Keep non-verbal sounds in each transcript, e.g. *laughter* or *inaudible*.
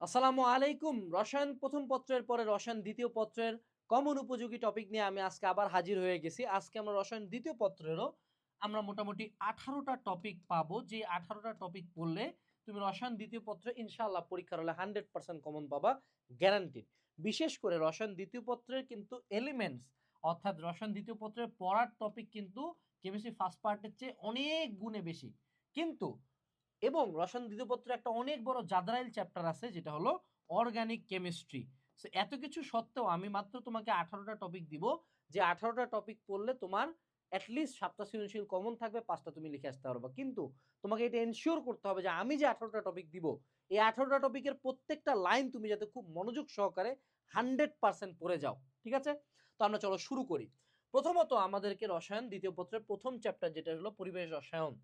আসসালামু আলাইকুম। রসায়ন প্রথম পত্রের পরে রসায়ন দ্বিতীয় পত্রের কমন উপযোগী টপিক নিয়ে আমি আজকে আবার হাজির হয়ে গেছি। আজকে আমরা রসায়ন দ্বিতীয় পত্রেরও আমরা মোটামুটি আঠারোটা টপিক পাবো। যে আঠারোটা টপিক পড়লে তুমি রসায়ন দ্বিতীয় পত্রে ইনশাআল্লাহ পরীক্ষার হলে হান্ড্রেড পার্সেন্ট কমন পাবা গ্যারান্টিড বিশেষ করে রসায়ন দ্বিতীয় পত্রের কিন্তু এলিমেন্টস অর্থাৎ রসায়ন দ্বিতীয় পত্রের পড়ার টপিক কিন্তু কেমিস্ট্রি ফার্স্ট পার্টের চেয়ে অনেক গুণে বেশি। কিন্তু এবং রসায়ন দ্বিতীয় একটা অনেক বড় জাদরাইল চ্যাপ্টার আছে, যেটা হলো অর্গানিক কেমিস্ট্রি সো এত কিছু সত্ত্বেও আমি মাত্র তোমাকে আঠারোটা টপিক দিব, যে আঠারোটা টপিক পড়লে তোমার অ্যাটলিস্ট সাতটা সৃজনশীল কমন থাকবে, পাঁচটা তুমি লিখে আসতে পারবে। কিন্তু তোমাকে এটা এনশিওর করতে হবে যে আমি যে আঠারোটা টপিক দিব, এই আঠারোটা টপিকের প্রত্যেকটা লাইন তুমি যাতে খুব মনোযোগ সহকারে হান্ড্রেড পার্সেন্ট পড়ে যাও, ঠিক আছে? তো আমরা চলো শুরু করি। প্রথমত আমাদেরকে রসায়ন দ্বিতীয় পত্রের প্রথম চ্যাপ্টার যেটা হলো পরিবেশ রসায়ন।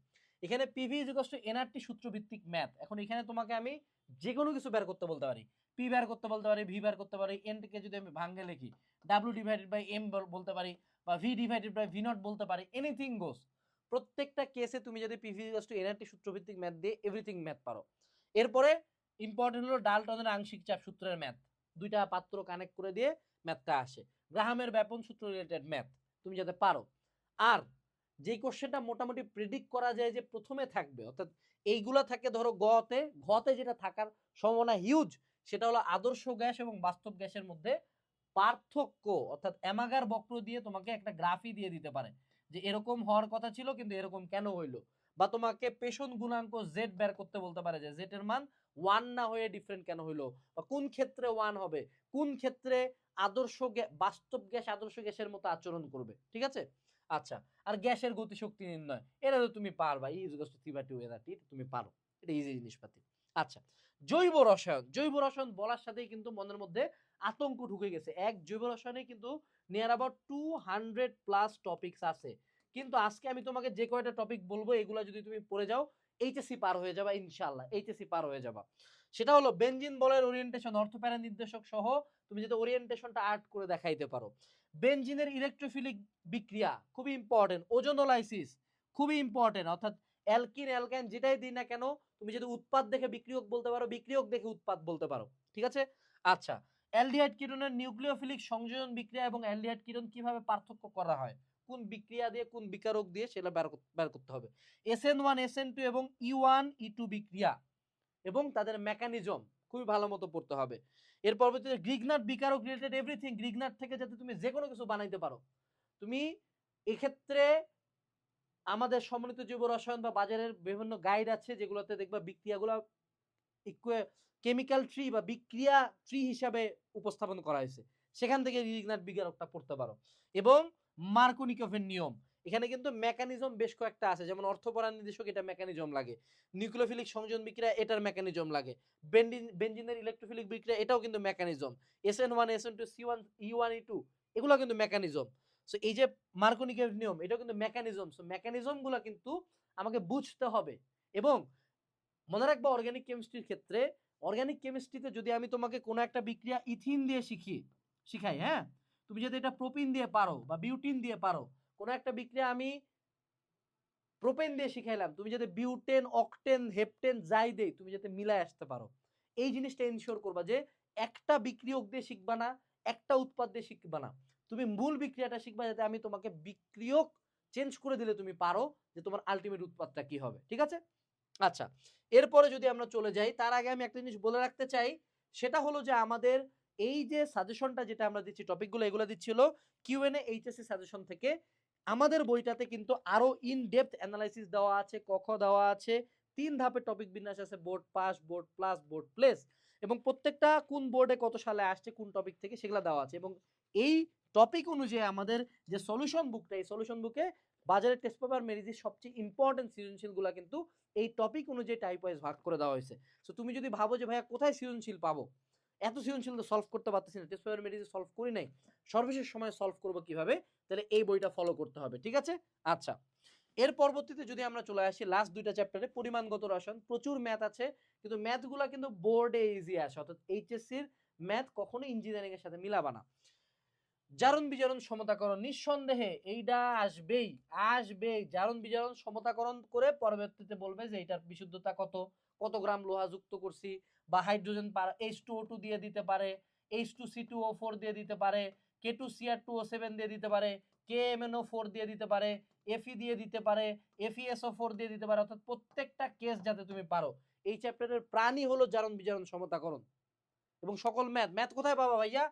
এখানে পিভি ইজিকস টু এনআরটি সূত্রভিত্তিক ম্যাথ এখন এখানে তোমাকে আমি যে কোনো কিছু বের করতে বলতে পারি। পি বের করতে বলতে পারি ভি বের করতে পারি এন কে যদি আমি ভাঙ্গে লিখি ডাব্লিউ ডিভাইডেড বাই এম বলতে পারি বা V divided by V not বলতে পারি এনিথিং গোস প্রত্যেকটা কেসে তুমি যদি পিভি ইজিকস টু এনআরটি সূত্রভিত্তিক ম্যাথ দিয়ে এভরিথিং ম্যাথ পারো। এরপরে ইম্পর্টেন্ট হলো ডালটনের আংশিক চাপ সূত্রের ম্যাথ দুইটা পাত্র কানেক্ট করে দিয়ে ম্যাথটা আসে। গ্রাহামের ব্যাপন সূত্র রিলেটেড ম্যাথ তুমি যাতে পারো। আর যে কোশ্চেনটা মোটামুটি প্রেডিক্ট করা যায় যে প্রথমে থাকবে, অর্থাৎ এইগুলা থাকে ধরো গতে ঘতে যেটা থাকার সম্ভাবনা হিউজ সেটা হলো আদর্শ গ্যাস এবং বাস্তব গ্যাসের মধ্যে পার্থক্য, অর্থাৎ অ্যামাগার বক্র দিয়ে তোমাকে একটা গ্রাফি দিয়ে দিতে পারে যে এরকম হওয়ার কথা ছিল কিন্তু এরকম কেন হইল? বা তোমাকে পেশন গুণাঙ্ক জেড বের করতে বলতে পারে যে জেড এর মান ওয়ান না হয়ে ডিফারেন্ট কেন হইল? বা কোন ক্ষেত্রে ওয়ান হবে? কোন ক্ষেত্রে আদর্শ বাস্তব গ্যাস আদর্শ গ্যাসের মতো আচরণ করবে, ঠিক আছে? আচ্ছা আর গ্যাসের গতিশক্তি নির্ণয়, এটা তো তুমি পারবা ই গস টু তুমি পারো, এটা ইজি জিনিসপাতি। আচ্ছা জৈব রসায়ন জৈব রসায়ন বলার সাথেই কিন্তু মনের মধ্যে আতঙ্ক ঢুকে গেছে। এক জৈব রসায়নে কিন্তু near about two hundred plus topics আছে। কিন্তু আজকে আমি তোমাকে যে কয়টা টপিক বলব, এগুলো যদি তুমি পড়ে যাও এইচএসসি পার হয়ে যাবা ইনশাল্লাহ এইচএসসি পার হয়ে যাবা। সেটা হলো বেঞ্জিন বলের ওরিয়েন্টেশন অর্থপ্যারা নির্দেশক সহ তুমি যদি ওরিয়েন্টেশনটা আর্ট করে দেখাইতে পারো। বেঞ্জিনের ইলেকট্রোফিলিক বিক্রিয়া খুবই ইম্পর্টেন্ট ওজোনোলাইসিস খুবই ইম্পর্টেন্ট অর্থাৎ অ্যালকিন, অ্যালকাইন যেটাই দিই না কেন, তুমি যদি উৎপাদ দেখে বিক্রিয়ক বলতে পারো, বিক্রিয়ক দেখে উৎপাদ বলতে পারো, ঠিক আছে? আচ্ছা অ্যালডিহাইড কিরণের নিউক্লিওফিলিক সংযোজন বিক্রিয়া এবং অ্যালডিহাইড কিরণ কীভাবে পার্থক্য করা হয়? কোন বিক্রিয়া দিয়ে, কোন বিকারক দিয়ে সেটা বের করতে হবে। এসএন ওয়ান এসএন টু এবং ই ওয়ান ই টু বিক্রিয়া এবং তাদের মেকানিজম খুবই ভালো মতো পড়তে হবে। এর পরবর্তীতে গ্রিগনাট বিকারক রিলেটেড এভরিথিং গ্রিগনাট থেকে যাতে তুমি যে কোনো কিছু বানাইতে পারো। তুমি এক্ষেত্রে আমাদের সমন্বিত জৈব রসায়ন বা বাজারের বিভিন্ন গাইড আছে যেগুলোতে দেখবা বিক্রিয়াগুলো কেমিক্যাল ট্রি বা বিক্রিয়া ট্রি হিসাবে উপস্থাপন করা হয়েছে। সেখান থেকে রিগনাট বিকারকটা পড়তে পারো। এবং মার্কোনিকফের নিয়ম। এখানে কিন্তু মেকানিজম বেশ কয়েকটা আছে। যেমন অর্থপরাণ নির্দেশক, এটা মেকানিজম লাগে। নিউক্লিওফিলিক সংযোজন বিক্রিয়া, এটার মেকানিজম লাগে। বেন্ডিন বেঞ্জিনের ইলেকট্রোফিলিক বিক্রিয়া, এটাও কিন্তু mechanism S N one S N two C one E one E two এগুলো কিন্তু মেকানিজম সো এই যে মার্কোনিকের নিয়ম, এটাও কিন্তু মেকানিজম সো মেকানিজমগুলো কিন্তু আমাকে বুঝতে হবে। এবং মনে রাখবা অর্গানিক কেমিস্ট্রির ক্ষেত্রে অর্গানিক কেমিস্ট্রিতে যদি আমি তোমাকে কোনো একটা বিক্রিয়া ইথিন দিয়ে শিখি শিখাই হ্যাঁ? তুমি যদি এটা প্রোপিন দিয়ে পারো বা বিউটিন দিয়ে পারো, কোনো একটা বিক্রিয়া আমি প্রোপেন দিয়ে শিখাইলাম, তুমি যাতে বিউটেন অকটেন হেপটেন যাই দেই, তুমি যাতে মিলায় আসতে পারো। এই জিনিসটা এনশিওর করবা যে একটা বিক্রিয়ক দিয়ে শিখবা না, একটা উৎপাদ দিয়ে শিখবা না। তুমি মূল বিক্রিয়াটা শিখবা যাতে আমি তোমাকে বিক্রিয়ক চেঞ্জ করে দিলে তুমি পারো যে তোমার আলটিমেট উৎপাদটা কি হবে, ঠিক আছে? আচ্ছা এরপরে যদি আমরা চলে যাই, তার আগে আমি একটা জিনিস বলে রাখতে চাই, সেটা হলো যে আমাদের এই যে সাজেশনটা যেটা আমরা দিচ্ছি টপিকগুলো এগুলো দিচ্ছি হলো কিউএনএ এইচএসসি সাজেশন থেকে, আমাদের বইটাতে কিন্তু আরও ইন ডেপথ অ্যানালাইসিস দেওয়া আছে কখ দেওয়া আছে, তিন ধাপের টপিক বিন্যাস আছে board pass board plus board place এবং প্রত্যেকটা কোন বোর্ডে কত সালে আসছে, কোন টপিক থেকে সেগুলো দেওয়া আছে এবং এই টপিক অনুযায়ী আমাদের যে সলিউশন বুকটা এই সলিউশন বুকে বাজারের টেস্ট পেপার মেরিজের সবচেয়ে ইম্পর্টেন্ট সৃজনশীলগুলো কিন্তু এই টপিক অনুযায়ী টাইপ ওয়াইজ ভাগ করে দেওয়া হয়েছে। সো তুমি যদি ভাবো যে, ভাইয়া কোথায় সৃজনশীল পাবো? এত সৃজনশীল সলভ করতে পারতেছি না টেস্ট পেপার সলভ করি নাই, সর্বশেষ সময় সলভ করব কীভাবে? তাহলে এই বইটা ফলো করতে হবে, ঠিক আছে? আচ্ছা এর পরবর্তীতে যদি আমরা চলে আসি লাস্ট দুইটা চ্যাপ্টারে পরিমাণগত রসায়ন, প্রচুর ম্যাথ আছে, কিন্তু ম্যাথগুলো কিন্তু বোর্ডে ইজি আসে, অর্থাৎ এইচএসসির ম্যাথ কখনো ইঞ্জিনিয়ারিং এর সাথে মিলাবা না। জারণ বিজারণ সমতাকরণ নিঃসন্দেহে এইটা আসবেই আসবেই। জারণ বিজারণ সমতাকরণ করে পরবর্তীতে বলবে যে এটার বিশুদ্ধতা কত? কত গ্রাম লোহা যুক্ত করছি? বা hydrogen H two O two দিয়ে দিতে পারে H two C two O four দিয়ে দিতে পারে K two Cr two O seven দিয়ে দিতে পারে K M N O four দিয়ে দিতে পারে এফি দিয়ে দিতে পারে এফিএসও ফোর দিয়ে দিতে পারে, অর্থাৎ প্রত্যেকটা কেস যাতে তুমি পারো। এই চ্যাপ্টারের প্রাণী হলো জারণ বিজারণ সমতাকরণ। এবং সকল ম্যাথ ম্যাথ কোথায় পাবা ভাইয়া?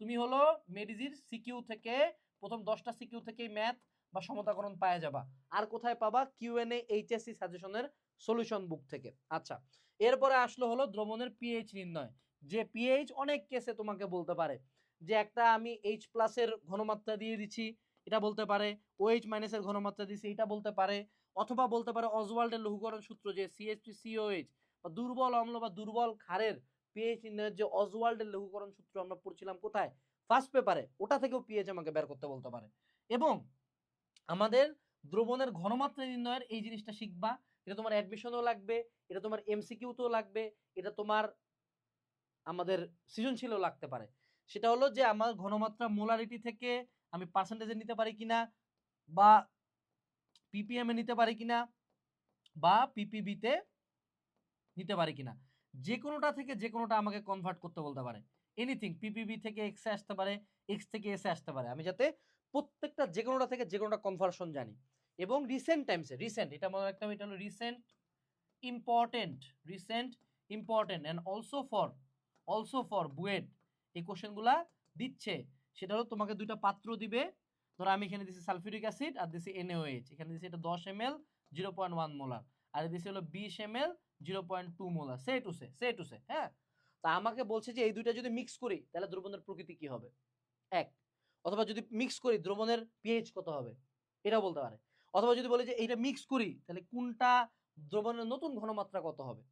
তুমি হলো মেডিজির সিকিউ থেকে প্রথম দশটা সিকিউ থেকে ম্যাথ বা সমতাকরণ পাওয়া যাবা। আর কোথায় পাবা? কিউএনএ এইচএসসি সাজেশনের সলিউশন বুক থেকে। আচ্ছা এরপরে আসলো হলো দ্রবণের পিএইচ নির্ণয়। যে পিএইচ অনেক কেসে তোমাকে বলতে পারে। যে একটা আমি এইচ প্লাসের ঘনমাত্রা দিয়ে দিচ্ছি, এটা বলতে পারে। ওএইচ মাইনাসের ঘনমাত্রা দিচ্ছি, এটা বলতে পারে। অথবা বলতে পারে অজওয়াল্ডের লঘুকরণ সূত্র যে সিএইচ টু সিওএইচ বা দুর্বল অম্ল বা দুর্বল ক্ষারের পিএইচ নির্ণয়ের যে অজওয়াল্ডের লঘুকরণ সূত্র আমরা পড়ছিলাম কোথায়? ফার্স্ট পেপারে ওটা থেকেও পিএইচ আমাকে বের করতে বলতে পারে। এবং আমাদের দ্রবণের ঘনমাত্রা নির্ণয়ের এই জিনিসটা শিখবা। এটা তোমার অ্যাডমিশনও লাগবে, এটা তোমার এমসিকিউতেও লাগবে, এটা তোমার আমাদের সৃজনশীলও লাগতে পারে। সেটা হলো যে আমার ঘনমাত্রা মোলারিটি থেকে আমি পার্সেন্টেজে নিতে পারি কিনা বা পিপিএম এ নিতে পারি কিনা বা পিপিবিতে নিতে পারি কিনা। যে কোনোটা থেকে যে কোনোটা আমাকে কনভার্ট করতে বলতে পারে। এনিথিং পিপিবি থেকে এক্স আসতে পারে এক্স থেকে এসে আসতে পারে। আমি যাতে প্রত্যেকটা যে কোনোটা থেকে যে কোনোটা কনভার্সন জানি। এবং রিসেন্ট টাইমসে রিসেন্ট এটা মনে রাখতে হবে, এটা হলো recent important recent important and also for also for BUET. এই কোশ্চেনগুলা দিচ্ছে। সেটা হলো তোমাকে দুইটা পাত্র দিবে। ধরো আমি এখানে দিছি সালফিউরিক অ্যাসিড আর দিছি এনএওএইচ এখানে দিছি এটা দশ M L zero point one molar আর দিছি হলো বিশ M L zero point two molar সে টু সে সে টু সে হ্যাঁ? তা আমাকে বলছে যে এই দুইটা যদি মিক্স করি, তাহলে দ্রবণের প্রকৃতি কি হবে? এক। অথবা যদি মিক্স করি, দ্রবণের পিএইচ কত হবে? এটাও বলতে পারে। অথবা যদি বলি যে এইটা মিক্স করি, তাহলে কোনটা দ্রবণের নতুন ঘনমাত্রা কত হবে?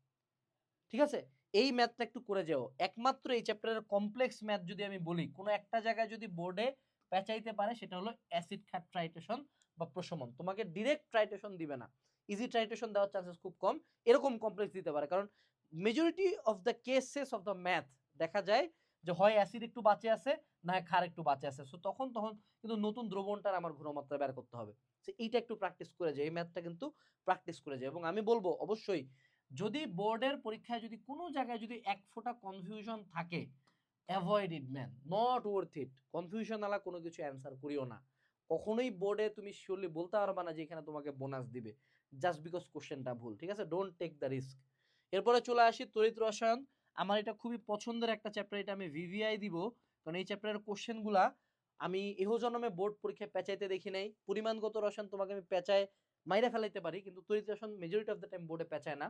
ঠিক আছে? এই ম্যাথটা একটু করে যাও। একমাত্র এই চ্যাপ্টারের কমপ্লেক্স ম্যাথ যদি আমি বলি, কোনো একটা জায়গায় যদি বোর্ডে পেঁচাইতে পারে, সেটা হলো অ্যাসিড খাট ট্রাইটেশন বা প্রশমন। তোমাকে ডিরেক্ট ট্রাইটেশন দিবে না। ইজি ট্রাইটেশন দেওয়ার চান্সেস খুব কম। এরকম কমপ্লেক্স দিতে পারে। কারণ majority of the cases of the math দেখা যায় যে হয় অ্যাসিড একটু বাঁচে আছে, না ক্ষার একটু বাঁচে আছে। সো তখন তখন কিন্তু নতুন দ্রবণটার আমার ঘনমাত্রা বের করতে হবে। সো এইটা একটু প্র্যাকটিস করে যায় এই ম্যাথটা কিন্তু প্র্যাকটিস করে যায় এবং আমি বলব, অবশ্যই যদি বোর্ডের পরীক্ষায় যদি কোনো জায়গায় যদি এক ফোঁটা কনফিউশন থাকে avoid it man not worth it confusion আলা কোনো কিছু অ্যান্সার করিও না। কখনোই বোর্ডে তুমি শিওরলি বলতে পারবা না যে এখানে তোমাকে বোনাস দিবে। জাস্ট বিকজ কোশ্চেনটা ভুল, ঠিক আছে? ডোন্ট টেক দ্য রিস্ক এরপরে চলে আসি তড়িৎ রসায়ন আমার এটা খুবই পছন্দের একটা চ্যাপ্টার এটা আমি ভিভিআই দিব। কারণ এই চ্যাপ্টারের কোশ্চেনগুলা আমি এহ জন্মে বোর্ড পরীক্ষায় পেঁচাইতে দেখি নাই। পরিমাণগত রসায়ন তোমাকে আমি পেঁচায় মাইরা ফেলাইতে পারি, কিন্তু তড়িৎ রসায়ন মেজরিটি অফ দ্য টাইম বোর্ডে পেঁচায় না।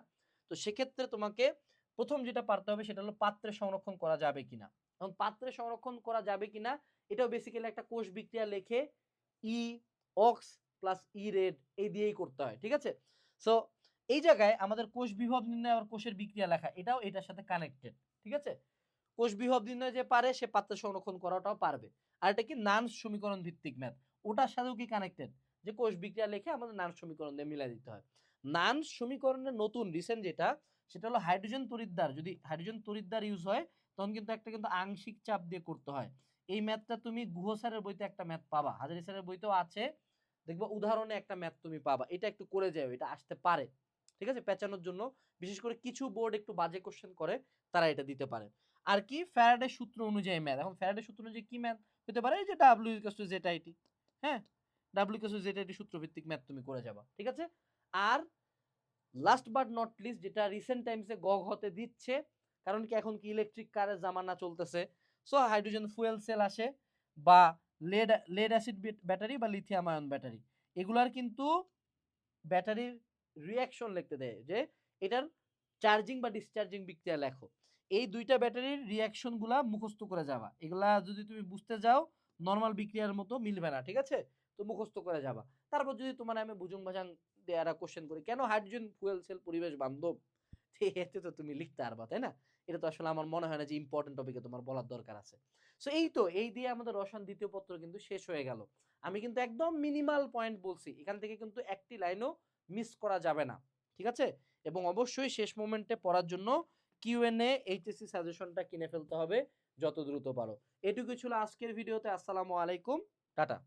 তো সেক্ষেত্রে তোমাকে প্রথম যেটা পারতে হবে সেটা হলো পাত্রে সংরক্ষণ করা যাবে কিনা। এখন পাত্রে সংরক্ষণ করা যাবে কিনা, এটাও বেসিক্যালি একটা কোষ বিক্রিয়া লেখে E ox plus E red এই দিয়েই করতে হয়, ঠিক আছে? সো এই জায়গায় আমাদের কোষ বিভব নির্ণয় আর কোষের বিক্রিয়া লেখা, এটাও এটার সাথে কানেক্টেড ঠিক আছে? কোষ বিভব নির্ণয় যে পারে, সে পাত্রে সংরক্ষণ করাটাও পারবে। আর এটা কি নান সমীকরণ ভিত্তিক ম্যাথ ওটার সাথেও কি কানেক্টেড যে কোষ বিক্রিয়া লেখে আমাদের নান সমীকরণ দিয়ে মিলাই দিতে হয়। নান সমীকরণের নতুন রিসেন্ট যেটা সেটা হলো হাইড্রোজেন তরিদ্দার যদি হাইড্রোজেন তরিদ্দার ইউজ হয়, তখন কিন্তু একটা কিন্তু আংশিক চাপ দিয়ে করতে হয়। এই ম্যাথটা তুমি গুহ স্যারের বইতে একটা ম্যাথ পাবা। হাজারি স্যারের বইতেও আছে। দেখবা উদাহরণে একটা ম্যাথ তুমি পাবা। এটা একটু করে যাও, এটা আসতে পারে। ঠিক আছে? পেঁচানোর জন্য। বিশেষ করে কিছু বোর্ড একটু বাজে কোশ্চেন করে, তারা এটা দিতে পারে। আর কি? ফ্যারাডে সূত্র অনুযায়ী ম্যাথ এখন ফ্যারাডে সূত্র অনুযায়ী কি ম্যাথ হতে পারে? যে W equals to Z It হ্যাঁ? W equals to Z It সূত্র ভিত্তিক ম্যাথ তুমি করে যাবা। ঠিক আছে? আর লাস্ট বাট নট লিস্ট যেটা রিসেন্ট টাইমসে গগ হতে দিচ্ছে, কারণ কি এখন কি ইলেকট্রিক কারের জামানা চলতেছে। সো হাইড্রোজেন ফুয়েল সেল আসে বা লেড লেড অ্যাসিড ব্যাটারি বা লিথিয়াম আয়ন ব্যাটারি এগুলার কিন্তু ব্যাটারির রিয়াকশন লিখতে দেয় যে, এটার চার্জিং বা ডিসচার্জিং বিক্রিয়া লেখো। এই দুইটা ব্যাটারির রিয়াকশনগুলা মুখস্থ করে যাওয়া এগুলা যদি তুমি বুঝতে যাও নর্মাল বিক্রিয়ার মতো মিলবে না, ঠিক আছে? তো মুখস্থ করে যাবা। তারপর যদি তোমার আমি বুঝুং ভাজাং দেয়ারা কোশ্চেন করি, কেন হাইড্রোজেন, ফুয়েল সেল পরিবেশ বান্ধব? *laughs* এতে তো তুমি লিখতে পারবা, তাই না? এটা তো আসলে আমার মনে হয় না যে ইম্পর্টেন্ট টপিকে তোমার বলার দরকার আছে। সো এই তো, এই দিয়ে আমাদের রসায়ন দ্বিতীয় পত্র কিন্তু শেষ হয়ে গেল। আমি কিন্তু একদম মিনিমাল পয়েন্ট বলছি, এখান থেকে কিন্তু একটি লাইনও মিস করা যাবে না, ঠিক আছে? এবং অবশ্যই শেষ মোমেন্টে পড়ার জন্য কিউএনএ এইচএসসি সাজেশনটা কিনে ফেলতে হবে, যত দ্রুত পারো। এটুকু ছিল আজকের ভিডিওতে, আসসালামু আলাইকুম, টাটা।